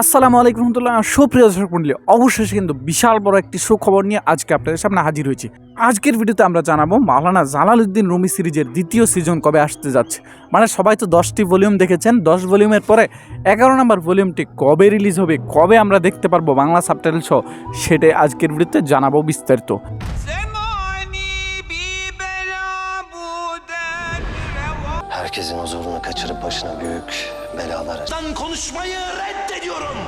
আসসালামু আলাইকুম রহমতুল্লাহ। সুপ্রিয় দর্শক মন্ডলী, অবশেষে কিন্তু বিশাল বড় একটি সুখবর নিয়ে আজকে আপনাদের সামনে হাজির হয়েছি। আজকের ভিডিওতে আমরা জানাব মাওলানা জালালউদ্দিন রুমি সিরিজের দ্বিতীয় সিজন কবে আসতে যাচ্ছে? মানে সবাই তো দশটি ভলিউম দেখেছেন, দশ ভলিউমের পরে এগারো নম্বর ভলিউমটি কবে রিলিজ হবে, কবে আমরা দেখতে পারব বাংলা সাবটাইটেল সহ, সেটাই আজকের ভিডিওতে জানাব বিস্তারিত। Herkesin huzurunu kaçırıp başına büyük belalar Lan konuşmayı reddediyorum.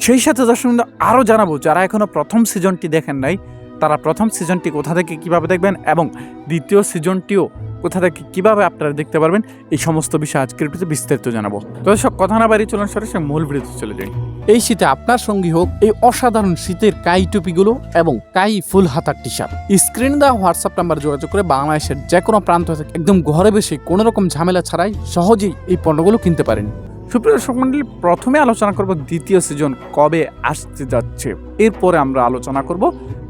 সেই সাথে দর্শক আরও জানাব যারা এখনও প্রথম সিজনটি দেখেন নাই তারা প্রথম সিজনটি কোথা থেকে কীভাবে দেখবেন এবং দ্বিতীয় সিজনটিও কোথা থেকে কীভাবে আপনারা দেখতে পারবেন? এই সমস্ত বিষয় আজকের ভিডিওতে বিস্তারিত জানাব। তো সব কথা না বাড়ি চলুন সরাসরি মূল ভিডিওতে চলে যাই। এই শীতে আপনার সঙ্গী হোক এই অসাধারণ শীতের কাই টুপিগুলো এবং কাই ফুল হাতার টি শার্ট স্ক্রিন দেওয়া হোয়াটসঅ্যাপ নাম্বার যোগাযোগ করে বাংলাদেশের যে কোনো প্রান্ত থেকে একদম ঘরে বসে কোনো রকম ঝামেলা ছাড়াই সহজেই এই পণ্যগুলো কিনতে পারেন। সুপ্রিয় দর্শক মন্ডলী প্রথমে আলোচনা করব দ্বিতীয় সিজন কবে আসতে যাচ্ছে। এরপরে আমরা আলোচনা করব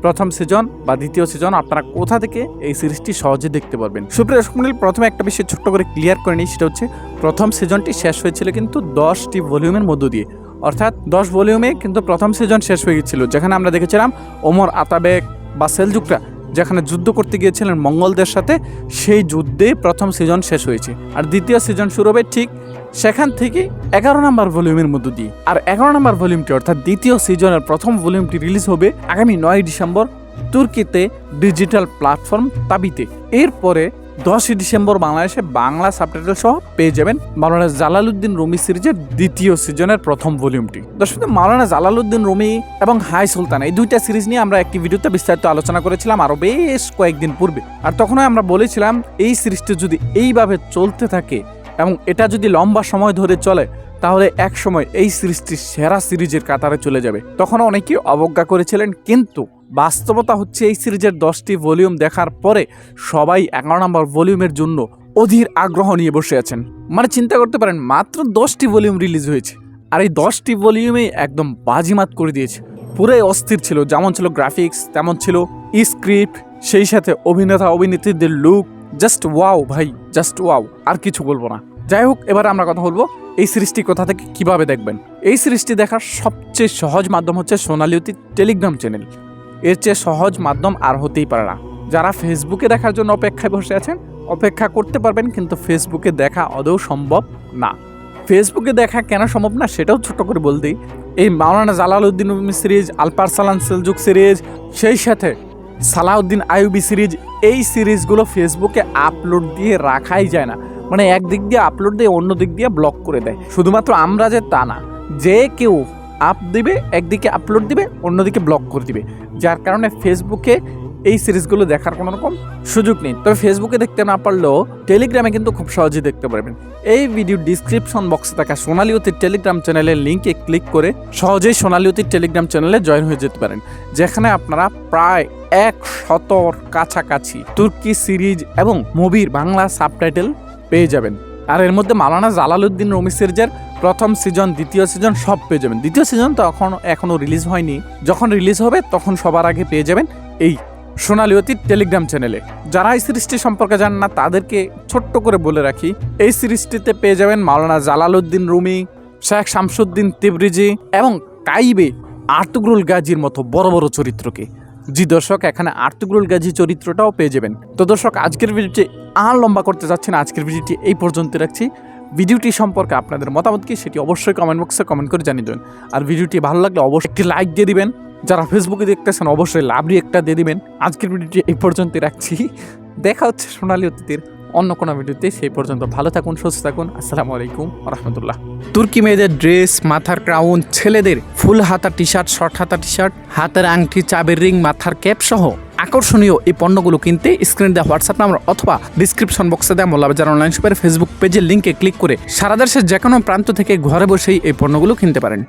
প্রথম সিজন বা দ্বিতীয় সিজন আপনারা কোথা থেকে এই সিরিজটি সহজে দেখতে পারবেন। সুপ্রিয় দর্শক মন্ডলী প্রথমে একটা বিষয় ছোট্ট করে ক্লিয়ার করে নিই, সেটা হচ্ছে প্রথম সিজনটি শেষ হয়েছিল কিন্তু দশটি ভলিউমের মধ্য দিয়ে। অর্থাৎ দশ ভলিউমে কিন্তু প্রথম সিজন শেষ হয়ে গেছিল যেখানে আমরা দেখেছিলাম ওমর আতাবেক বা সেলজুকরা যেখানে যুদ্ধ করতে গিয়েছিলেন মঙ্গলদের সাথে, সেই যুদ্ধে প্রথম সিজন শেষ হয়েছে। আর দ্বিতীয় সিজন শুরু হবে ঠিক সেখান থেকে এগারো নম্বর ভলিউমের মধ্য দিয়ে। আর এগারো নম্বর ভলিউমটি অর্থাৎ দ্বিতীয় সিজনের প্রথম ভলিউমটি রিলিজ হবে আগামী নয় ডিসেম্বর তুর্কিতে ডিজিটাল প্ল্যাটফর্ম তাবিতে। এরপরে দশই ডিসেম্বর বাংলাদেশে বাংলা সাবটাইটেল সহ পেয়ে যাবেন মাওলানা জালালউদ্দিন রুমি সিরিজের দ্বিতীয় সিজনের প্রথম ভলিউমটি। দর্শক, মাওলানা জালালউদ্দিন রুমি এবং হাই সুলতান এই দুইটা সিরিজ নিয়ে আমরা একটি ভিডিওতে বিস্তারিত আলোচনা করেছিলাম আরও বেশ কয়েকদিন পূর্বে। আর তখনই আমরা বলেছিলাম, এই সিরিজটি যদি এইভাবে চলতে থাকে এবং এটা যদি লম্বা সময় ধরে চলে, তাহলে এক সময় এই সিরিজটি সেরা সিরিজের কাতারে চলে যাবে। তখন অনেকেই অবজ্ঞা করেছিলেন, কিন্তু বাস্তবতা হচ্ছে এই সিরিজের দশটি ভলিউম দেখার পরে সবাই এগারো নম্বর ভলিউমের জন্য অধীর আগ্রহ নিয়ে বসে আছেন। মানে চিন্তা করতে পারেন, মাত্র দশটি ভলিউম রিলিজ হয়েছে, আর এই দশটি ভলিউমেই একদম বাজিমাত করে দিয়েছে। পুরাই অস্থির ছিল, যেমন ছিল গ্রাফিক্স তেমন ছিল স্ক্রিপ্ট সেই সাথে অভিনেতা অভিনেত্রীদের লুক জাস্ট ওয়াও ভাই জাস্ট ওয়াও আর কিছু বলব না। যাই হোক, এবার আমরা কথা বলব এই সিরিজটি কোথা থেকে কীভাবে দেখবেন। এই সিরিজটি দেখার সবচেয়ে সহজ মাধ্যম হচ্ছে সোনালী অতি টেলিগ্রাম চ্যানেল। এর চেয়ে সহজ মাধ্যম আর হতেই পারে না। যারা ফেসবুকে দেখার জন্য অপেক্ষায় বসে আছেন, অপেক্ষা করতে পারবেন, কিন্তু ফেসবুকে দেখা আদৌ সম্ভব না। ফেসবুকে দেখা কেন সম্ভব না, সেটাও ছোট করে বলতেই এই Maulana Jalaluddin series Alparslan Seljuk series, সেই সাথে সালাউদ্দিন আইউবি সিরিজ, এই সিরিজগুলো ফেসবুকে আপলোড দিয়ে রাখাই যায় না। মানে একদিক দিয়ে আপলোড দিয়ে, অন্য দিক দিয়ে ব্লক করে দেয়। শুধুমাত্র আমরা যে তা না, যে কেউ আপ দিবে, একদিকে আপলোড দিবে, অন্যদিকে ব্লক করে দিবে। যার কারণে ফেসবুকে এই সিরিজগুলো দেখার কোনো রকম সুযোগ নেই। তবে ফেসবুকে দেখতে না পারলেও টেলিগ্রামে কিন্তু খুব সহজেই দেখতে পারবেন। এই ভিডিও ডিসক্রিপশন বক্সে থাকা সোনালী অতির টেলিগ্রাম চ্যানেলের লিঙ্কে ক্লিক করে সহজেই সোনালী অতির টেলিগ্রাম চ্যানেলে জয়েন হয়ে যেতে পারেন, যেখানে আপনারা প্রায় এক শতর কাছাকাছি তুর্কি সিরিজ এবং মুভির বাংলা সাবটাইটেল পেয়ে যাবেন। আর এর মধ্যে মালানা জালালউদ্দিন রমি সিরিজের প্রথম সিজন, দ্বিতীয় সিজন সব পেয়ে যাবেন। দ্বিতীয় সিজন তো এখন এখনও রিলিজ হয়নি। যখন রিলিজ হবে, তখন সবার আগে পেয়ে যাবেন এই সোনালী অতীত টেলিগ্রাম চ্যানেলে। যারা এই সিরিজটি সম্পর্কে জানেন না, তাদেরকে ছোট্ট করে বলে রাখি, এই সিরিজটিতে পেয়ে যাবেন Maulana Jalaluddin Rumi, Sheikh Shamsuddin Tabrizi এবং কাইবে আর্তুগরুল গাজীর মতো বড় বড় চরিত্রকে। জি দর্শক, এখানে আর্তুগুল গাজী চরিত্রটাও পেয়ে যাবেন। তো দর্শক, আজকের ভিডিওটি আর লম্বা করতে যাচ্ছেন আজকের ভিডিওটি এই পর্যন্ত রাখছি। ভিডিওটি সম্পর্কে আপনাদের মতামত কি সেটি অবশ্যই কমেন্ট বক্সে কমেন্ট করে জানিয়ে দেবেন। আর ভিডিওটি ভালো লাগলে অবশ্যই একটি লাইক দিয়ে দিবেন। যারা ফেসবুকে দেখতেছেন, অবশ্যই লাভরি একটা দিয়ে দিবেন। আজকের ভিডিওটি এই পর্যন্ত রাখছি। দেখা হচ্ছে সোনালী অতীতের অন্য কোনো ভিডিওতে সেই পর্যন্ত ভালো থাকুন, সুস্থ থাকুন। আসসালামু আলাইকুম রহমতুল্লাহ। তুর্কি মেয়েদের ড্রেস, মাথার ক্রাউন, ছেলেদের ফুল হাতা টি শার্ট শর্ট হাতা টি শার্ট হাতের আংটি, চাবের রিং, মাথার ক্যাপ সহ আকর্ষণীয় এই পণ্যগুলো কিনতে স্ক্রিনে দেওয়া হোয়াটসঅ্যাপ নাম্বার অথবা ডিসক্রিপশন বক্সে দেওয়া মোল্লাবাজার অনলাইন শপের ফেসবুক পেজের লিঙ্কে ক্লিক করে সারা দেশের যে কোনো প্রান্ত থেকে ঘরে বসেই এই পণ্যগুলো কিনতে পারেন।